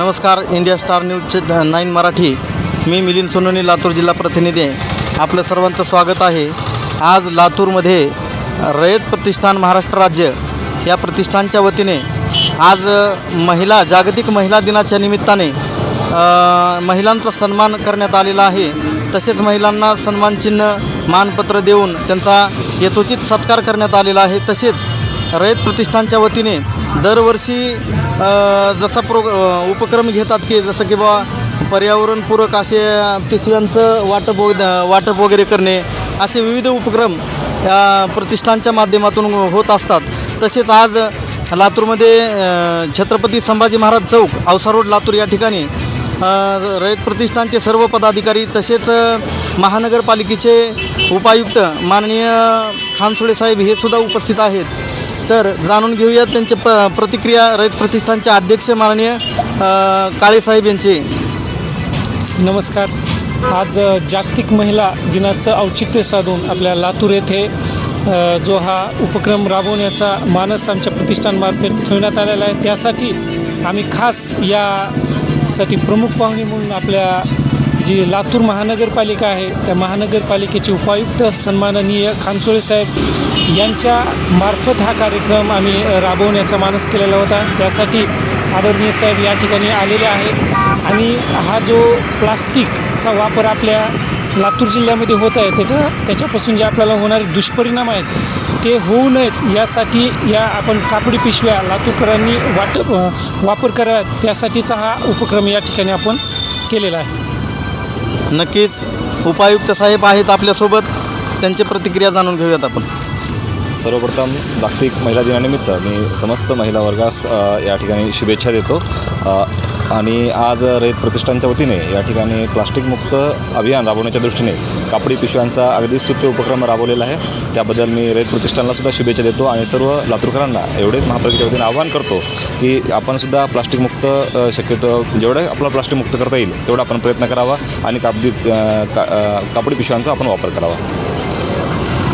नमस्कार India star news nine Marathi. मी मिलिंद सोनोनी लातूर जिल्हा प्रतिनिधी. आहे आपलं सर्वांचं स्वागत आहे. आज लातूरमध्ये रयत प्रतिष्ठान महाराष्ट्र राज्य या प्रतिष्ठानच्या वतीने आज महिला जागतिक महिला दिनाच्या निमित्ताने महिलांचा सन्मान करण्यात आलेला आहे. तसेच महिलांना सन्मानचिन्ह मानपत्र देऊन त्यांचा यथोचित सत्कार करण्यात आलेला आहे. तसेच रयत प्रतिष्ठानच्या वतीने दरवर्षी जसा प्रो उपक्रम घेतात की जसं की बा पर्यावरणपूरक असे पिशव्यांचं वाटप वाटप वगैरे करणे असे विविध उपक्रम या प्रतिष्ठानच्या माध्यमातून होत असतात. तसेच आज लातूरमध्ये छत्रपती संभाजी महाराज चौक औसा रोड लातूर या ठिकाणी रयत प्रतिष्ठानचे सर्व पदाधिकारी तसेच महानगरपालिकेचे उपायुक्त माननीय खानसुळे साहेब हे सुद्धा उपस्थित आहेत. तर जाणून घेऊया त्यांचे प प्रतिक्रिया रयत प्रतिष्ठानचे अध्यक्ष माननीय काळेसाहेब यांचे. नमस्कार. आज जागतिक महिला दिनाचं औचित्य साधून आपल्या लातूर येथे जो हा उपक्रम राबवण्याचा मानस आमच्या प्रतिष्ठानमार्फत ठेवण्यात आलेला आहे त्यासाठी आम्ही खास यासाठी प्रमुख पाहुणे म्हणून आपल्या जी लातूर महानगरपालिका आहे त्या महानगरपालिकेचे उपायुक्त सन्माननीय खानसोळे साहेब यांच्या मार्फत हा कार्यक्रम आम्ही राबवण्याचा मानस केलेला होता. त्यासाठी आदरणीय साहेब या ठिकाणी आलेले आहेत. आणि हा जो प्लास्टिकचा वापर आपल्या लातूर जिल्ह्यामध्ये होत आहे त्याच्या त्याच्यापासून जे आपल्याला होणारे दुष्परिणाम आहेत ते होऊ नयेत यासाठी या आपण कापडी पिशव्या लातूरकरांनी वाट वापर कराव्यात त्यासाठीचा हा उपक्रम या ठिकाणी आपण केलेला आहे. नक्कीच उपायुक्त साहेब आहेत आपल्यासोबत. त्यांची प्रतिक्रिया जाणून घेऊयात आपण. सर्वप्रथम जागतिक महिला दिनानिमित्त मी समस्त महिला वर्गास या ठिकाणी शुभेच्छा देतो. आणि आज रयत प्रतिष्ठानच्या वतीने या ठिकाणी प्लास्टिकमुक्त अभियान राबवण्याच्या दृष्टीने कापडी पिशव्यांचा अगदी स्तुत्य उपक्रम राबवलेला आहे. त्याबद्दल मी रयत प्रतिष्ठानलासुद्धा शुभेच्छा देतो आणि सर्व लातूरकरांना एवढेच महापालिकेच्या वतीने आवाहन करतो की आपणसुद्धा प्लास्टिकमुक्त शक्यतो जेवढं आपलं प्लास्टिकमुक्त करता येईल तेवढा आपण प्रयत्न करावा आणि कापडी का कापडी पिशव्यांचा आपण वापर करावा.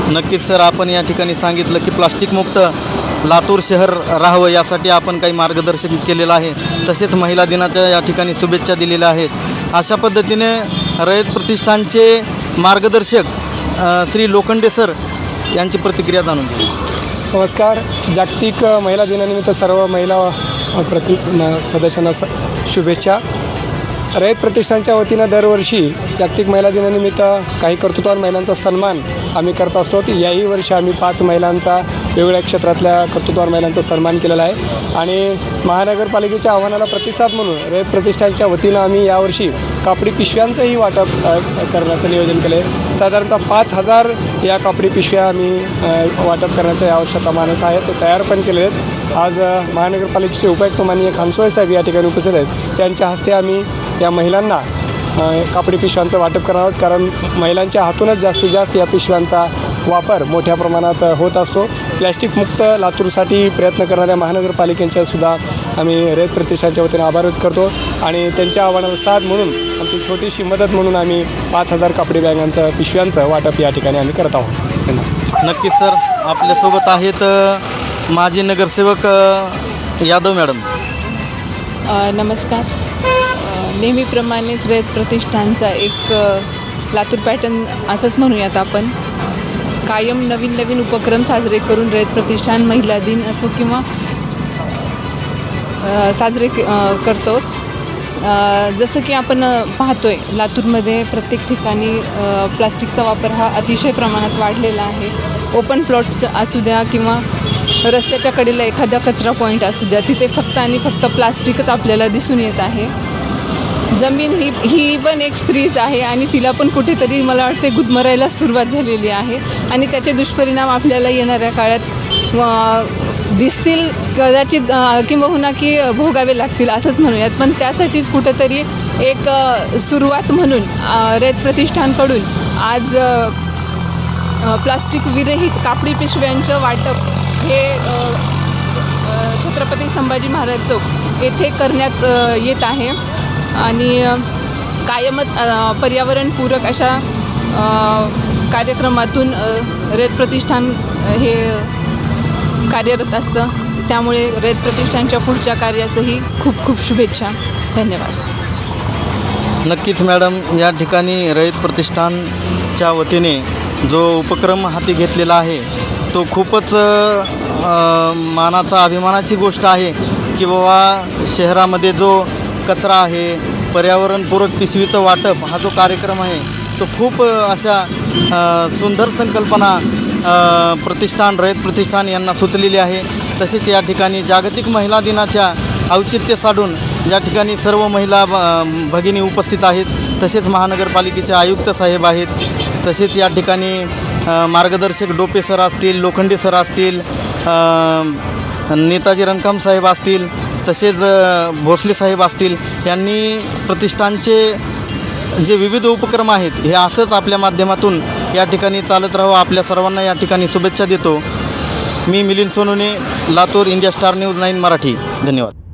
नक्कीच सर आपण या ठिकाणी सांगितलं की प्लास्टिकमुक्त लातूर शहर राहावं यासाठी आपण काही मार्गदर्शन केलेलं आहे. तसेच महिला दिनाच्या या ठिकाणी शुभेच्छा दिलेल्या आहेत. अशा पद्धतीने रयत प्रतिष्ठानचे मार्गदर्शक श्री लोखंडे सर यांची प्रतिक्रिया जाणून घेऊ. नमस्कार. जागतिक महिला दिनानिमित्त सर्व महिला प्रति न- सदस्यांना स शुभेच्छा. रयत प्रतिष्ठानच्या वतीनं दरवर्षी जागतिक महिला दिनानिमित्त काही कर्तृत्वान महिलांचा सन्मान आम्ही करत असतो. याही वर्षी आम्ही पाच महिलांचा वेगवेगळ्या क्षेत्रातल्या कर्तृत्वार महिलांचा सन्मान केलेला आहे. आणि महानगरपालिकेच्या आव्हानाला प्रतिसाद म्हणून रयत प्रतिष्ठानच्या वतीनं आम्ही यावर्षी कापडी पिशव्यांचंही वाटप करण्याचं नियोजन केलं आहे साधारणतः पाच हजार या कापडी पिशव्या आम्ही वाटप करण्याचा या वर्षाचा मानस आहे. ते तयार पण केले आहेत. आज महानगरपालिकेचे उपायुक्त माननीय खानसोळे साहेब या ठिकाणी उपस्थित आहेत. त्यांच्या हस्ते आम्ही या महिलांना कापडी पिशव्यांचं वाटप करणार आहोत. कारण महिलांच्या हातूनच जास्तीत जास्त या पिशव्यांचा वापर मोठ्या प्रमाणात होत असतो. प्लॅस्टिकमुक्त लातूरसाठी प्रयत्न करणाऱ्या महानगरपालिकेच्या सुद्धा आम्ही रयत प्रतिष्ठानच्या वतीने आभार व्यक्त करतो. आणि त्यांच्या आव्हानाला साथ म्हणून आमची छोटीशी मदत म्हणून आम्ही पाच हजार कापडी बॅगांचं पिशव्यांचं वाटप या ठिकाणी आम्ही करत आहोत. धन्यवाद. नक्कीच सर. आपल्यासोबत आहेत माजी नगरसेवक यादव मॅडम. नमस्कार. नेहमीप्रमाणेच रयत प्रतिष्ठानचा एक लातूर पॅटर्न असंच म्हणूयात आपण. कायम नवीन नवीन उपक्रम साजरे करून रयत प्रतिष्ठान महिला दिन असो किंवा साजरे के- करतो. जसं की आपण पाहतो आहे लातूरमध्ये प्रत्येक ठिकाणी प्लास्टिकचा वापर हा अतिशय प्रमाणात वाढलेला आहे. ओपन प्लॉट्स असू द्या किंवा रस्त्याच्या कडेला एखादा कचरा पॉईंट असू द्या तिथे फक्त आणि फक्त प्लास्टिकच आपल्याला दिसून येत आहे. जमीन ही ही पण एक स्त्रीच आहे आणि तिला पण कुठेतरी मला वाटते गुदमरायला सुरुवात झालेली आहे. आणि त्याचे दुष्परिणाम आपल्याला येणाऱ्या काळात दिसतील कदाचित किंबहुना की भोगावे लागतील असंच म्हणूयात. पण त्यासाठीच कुठंतरी एक सुरुवात म्हणून रेत प्रतिष्ठानकडून आज प्लास्टिक विरहित कापडी पिशव्यांचं वाटप हे छत्रपती संभाजी महाराज चौक येथे करण्यात येत आहे. आणि कायमच पर्यावरणपूरक अशा कार्यक्रमातून रेत प्रतिष्ठान हे कार्यरत असतं. त्यामुळे रेत प्रतिष्ठानच्या पुढच्या कार्यासही खूप खूप शुभेच्छा. धन्यवाद. नक्कीच मॅडम या ठिकाणी रयत प्रतिष्ठानच्या वतीने जो उपक्रम हाती घेतलेला आहे तो खूपच मानाचा अभिमानाची गोष्ट आहे की बाबा शहरामध्ये जो कचरा आहे पर्यावरणपूरक पिशवीचं वाटप हा जो कार्यक्रम आहे तो खूप अशा सुंदर संकल्पना प्रतिष्ठान रयत प्रतिष्ठान यांना सुचलेली आहे. तसेच या ठिकाणी जागतिक महिला दिनाच्या औचित्य साधून या ठिकाणी सर्व महिला भगिनी उपस्थित आहेत तसेच महानगरपालिकेचे आयुक्त साहेब आहेत तसेच या ठिकाणी मार्गदर्शक डोपे सर असतील लोखंडे सर असतील नेताजी रणकाम साहेब असतील तसेच भोसले साहेब असतील यांनी प्रतिष्ठानचे जे विविध उपक्रम आहेत हे असंच आपल्या माध्यमातून या ठिकाणी चालत राहावं आपल्या सर्वांना या ठिकाणी शुभेच्छा देतो. मी Milind Sonune Latur India star news nine Marathi. धन्यवाद.